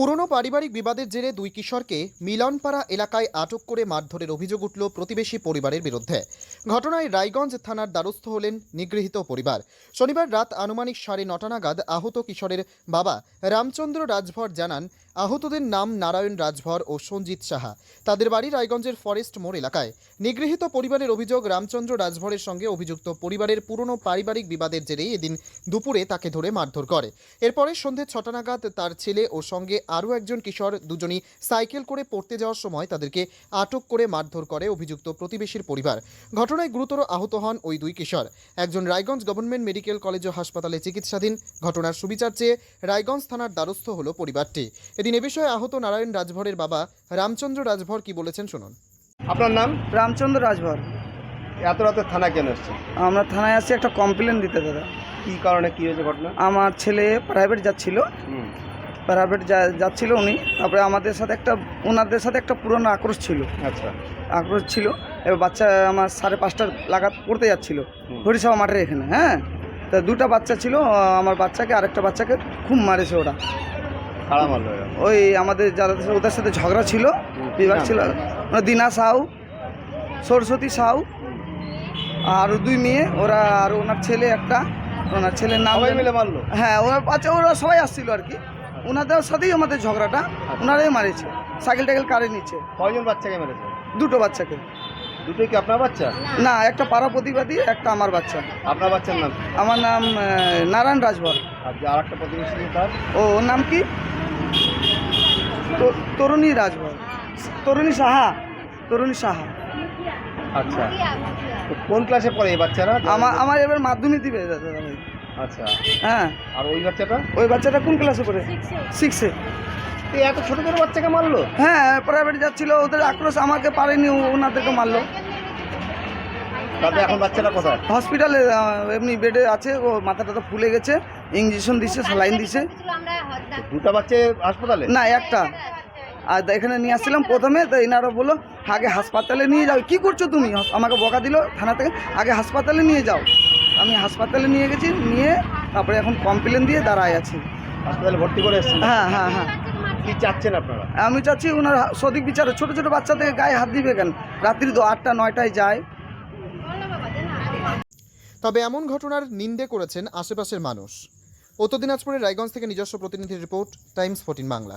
পুরনো পারিবারিক বিবাদের জেরে দুই কিশোরকে মিলনপাড়া এলাকায় আটক করে মারধরের অভিযোগ উঠল প্রতিবেশী পরিবারের বিরুদ্ধে। ঘটনায় রায়গঞ্জ থানার দ্বারস্থ হলেন নিগৃহীত পরিবার। শনিবার রাত আনুমানিক সাড়ে নটা নাগাদ আহত কিশোরের বাবা রামচন্দ্র রাজভর জানান, আহতদের নাম নারায়ণ রাজভর ও সঞ্জিত সাহা। তাদের বাড়ি রায়গঞ্জের ফরেস্ট মোড় এলাকায়। নিগৃহীত পরিবারের অভিযোগ রামচন্দ্র রাজভরের সঙ্গে অভিযুক্ত পরিবারের পুরনো পারিবারিক বিবাদের জেরেই এদিন দুপুরে তাকে ধরে মারধর করে। এরপরে সন্ধে ছটা নাগাদ তার ছেলে ও সঙ্গে আরও একজন কিশোর দুজনই সাইকেল করে পড়তে যাওয়ার সময় তাদেরকে আটক করে মারধর করে অভিযুক্ত প্রতিবেশীর পরিবার। ঘটনায় গুরুতর আহত হন ওই দুই কিশোর। একজন রায়গঞ্জ গভর্নমেন্ট মেডিকেল কলেজ ও হাসপাতালে চিকিৎসাধীন। ঘটনার সুবিচার চেয়ে রায়গঞ্জ থানার দ্বারস্থ হল পরিবারটি। এদিন এ বিষয়ে আহত নারায়ণ রাজভরের বাবা রামচন্দ্র রাজভর কি বলেছেন শুনুন। আপনার নাম? রামচন্দ্র রাজভর। এত রাতে থানা কেন এসছে আমরা থানায় আসছি একটা কমপ্লেন দিতে দাদা। কি কারণে কি হয়েছে ঘটনা? আমার ছেলে প্রাইভেট যাচ্ছিল। প্রাইভেট যা- যাচ্ছিল উনি। তারপরে আমাদের সাথে একটা ওনাদের সাথে একটা পুরনো আক্রোশ ছিল। আচ্ছা। আক্রোশ ছিল। এবার বাচ্চা আমার সাড়ে পাঁচটা লাগাত পড়তে যাচ্ছিল। হরিসভা মাঠের এখানে হ্যাঁ? তা দুটা বাচ্চা ছিল আমার বাচ্চাকে আরেকটা বাচ্চাকে খুব মারেছে ওরা। ওই আমাদের যারা ওদের সাথে ঝগড়া ছিল বিভাগ ছিল। দিনা সাউ সরস্বতী সাউ আর দুই মেয়ে ওরা আর ওনার ছেলে একটা। ওনার ছেলের নাম মিলে মারলো? হ্যাঁ ওরা আচ্ছা ওরা সবাই আসছিল আর কি। ওনাদের সাথেই আমাদের ঝগড়াটা। ওনারাই মারিছে সাইকেল টাইকেল কারে নিচ্ছে। কয়জন বাচ্চাকে মেরেছে? দুটো বাচ্চাকে। দুটোই কি আপনার বাচ্চা? না একটা পাড়া প্রতিবাদী একটা আমার বাচ্চা। আপনার বাচ্চার নাম আমার নাম নারায়ণ রাজভর আর যে একটা প্রতিবেশী তার? ও ওর নাম কি? তরুণী রাজভর তরুণী সাহা তরুণী সাহা। আচ্ছা। কোন ক্লাসে পড়ে এই বাচ্চারা? আমার আমার এবার মাধ্যমিক দিবে দাদা। ভাই আচ্ছা। হ্যাঁ। আর ওই বাচ্চাটা? ওই বাচ্চাটা কোন ক্লাসে পড়ে? সিক্সে এই এত ছোট ছোট বাচ্চাকে মারলো? হ্যাঁ প্রাইভেট যাচ্ছিল ওদের আক্রোশ আমাকে পারেনি ও- ওনাদেরকে মারলো। তাতে এখন বাচ্চাটা কোথায়? হসপিটালে এমনি বেডে আছে ও মাথা টাথা ফুলে গেছে ইঞ্জেকশন দিচ্ছে স্যালাইন দিচ্ছে দুটা বাচ্চা হাসপাতালে? না একটা। আর এখানে নিয়ে আসছিলাম প্রথমে তো এনারা বলল আগে হাসপাতালে নিয়ে যাও। কি করছ তুমি? আমাকে বকা দিল থানা থেকে আগে হাসপাতালে নিয়ে যাও। আমি হাসপাতালে নিয়ে গেছি নিয়ে তারপরে এখন কমপ্লেন দিয়ে দাঁড়ায় আছি। হাসপাতালে ভর্তি করে এসেছেন? হ্যাঁ হ্যাঁ হ্যাঁ। কি চাচ্ছেন আপনারা? আমি চাচ্ছি ওনার সঠিক বিচারে ছোটো ছোটো বাচ্চা থেকে গায়ে হাত দিবে কেন? রাত্রি তো আটটা নয়টায় যায়। তবে এমন ঘটনার নিন্দে করেছেন আশেপাশের মানুষ। উত্তর দিনাজপুরের রায়গঞ্জ থেকে নিজস্ব প্রতিনিধির রিপোর্ট টাইমস ফোর্টিন বাংলা।